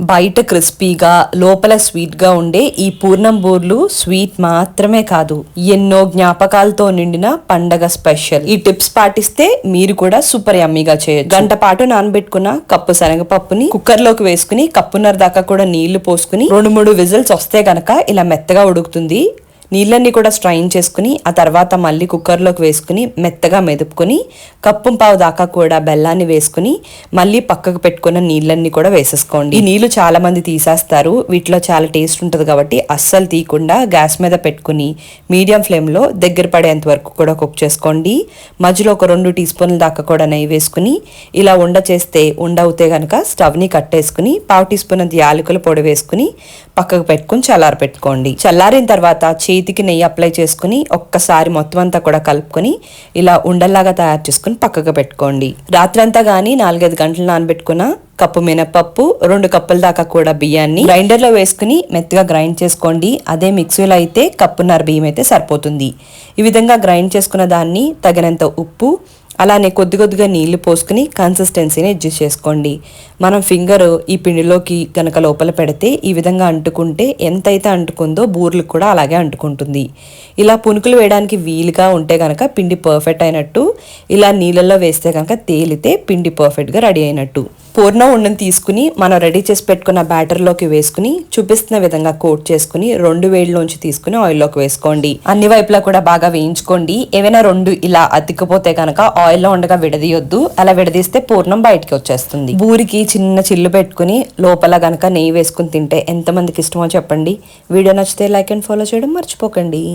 బయట క్రిస్పీగా లోపల స్వీట్గా ఉండే ఈ పూర్ణం బూర్లు స్వీట్ మాత్రమే కాదు ఎన్నో జ్ఞాపకాలతో నిండిన పండగ స్పెషల్. ఈ టిప్స్ పాటిస్తే మీరు కూడా సూపర్ యమ్మీగా చేయొచ్చు. గంట పాటు నానబెట్టుకున్న కప్పు శనగపప్పుని కుక్కర్లోకి వేసుకుని కప్పున్నర దాకా కూడా నీళ్ళు పోసుకుని రెండు మూడు విజిల్స్ వస్తే గనక ఇలా మెత్తగా ఉడుకుతుంది. నీళ్ళన్నీ కూడా స్ట్రైన్ చేసుకుని ఆ తర్వాత మళ్ళీ కుక్కర్లోకి వేసుకుని మెత్తగా మెదుపుకొని కప్పు పావు దాకా కూడా బెల్లాన్ని వేసుకుని మళ్ళీ పక్కకు పెట్టుకున్న నీళ్ళన్నీ కూడా వేసేసుకోండి. ఈ నీళ్ళు చాలా మంది తీసేస్తారు. వీటిలో చాలా టేస్ట్ ఉంటుంది కాబట్టి అస్సలు తీయకుండా గ్యాస్ మీద పెట్టుకుని మీడియం ఫ్లేమ్లో దగ్గర పడేంత వరకు కూడా కుక్ చేసుకోండి. మధ్యలో ఒక రెండు టీ స్పూన్ల దాకా కూడా నెయ్యి వేసుకుని ఇలా ఉండ చేస్తే ఉండ అవుతే గనక స్టవ్ని కట్టేసుకుని పావు టీ స్పూన్ అంత యాలకుల పొడి వేసుకుని పక్కకు పెట్టుకుని చల్లారి పెట్టుకోండి చల్లారిన తర్వాత చేతికి నెయ్యి అప్లై చేసుకుని ఒక్కసారి మొత్తం అంతా కూడా కలుపుకొని ఇలా ఉండల్లాగా తయారు చేసుకుని పక్కకు పెట్టుకోండి. రాత్రంతా కానీ నాలుగైదు గంటలు నానబెట్టుకున్న కప్పు మినపప్పు రెండు కప్పుల దాకా కూడా బియ్యాన్ని గ్రైండర్లో వేసుకుని మెత్తగా గ్రైండ్ చేసుకోండి. అదే మిక్సీలో అయితే కప్పున్నర బియ్యం అయితే సరిపోతుంది. ఈ విధంగా గ్రైండ్ చేసుకున్న దాన్ని తగినంత ఉప్పు అలానే కొద్ది కొద్దిగా నీళ్ళు పోసుకుని కన్సిస్టెన్సీని అడ్జస్ట్ చేసుకోండి. మనం ఫింగర్ ఈ పిండిలోకి కనుక లోపల పెడితే ఈ విధంగా అంటుకుంటే ఎంతైతే అంటుకుందో బూర్లకు కూడా అలాగే అంటుకుంటుంది. ఇలా పునుకులు వేయడానికి వీలుగా ఉంటే కనుక పిండి పర్ఫెక్ట్ అయినట్టు ఇలా నీళ్ళల్లో వేస్తే కనుక తేలితే పిండి పర్ఫెక్ట్గా రెడీ అయినట్టు. పూర్ణం ఉండని తీసుకుని మనం రెడీ చేసి పెట్టుకున్న బ్యాటర్లోకి వేసుకుని చూపిస్తున్న విధంగా కోట్ చేసుకుని రెండు వేడిలోంచి తీసుకుని ఆయిల్లోకి వేసుకోండి. అన్ని వైపులా కూడా బాగా వేయించుకోండి. ఏవైనా రెండు ఇలా అతికిపోతే కనుక ఆయిల్లో ఉండగా విడదీయొద్దు. అలా విడదీస్తే పూర్ణం బయటికి వచ్చేస్తుంది. బూరికి చిన్న చిల్లు పెట్టుకుని లోపల గనక నెయ్యి వేసుకుని తింటే ఎంతమందికి ఇష్టమో చెప్పండి. వీడియో నచ్చితే లైక్ అండ్ ఫాలో చేయడం మర్చిపోకండి.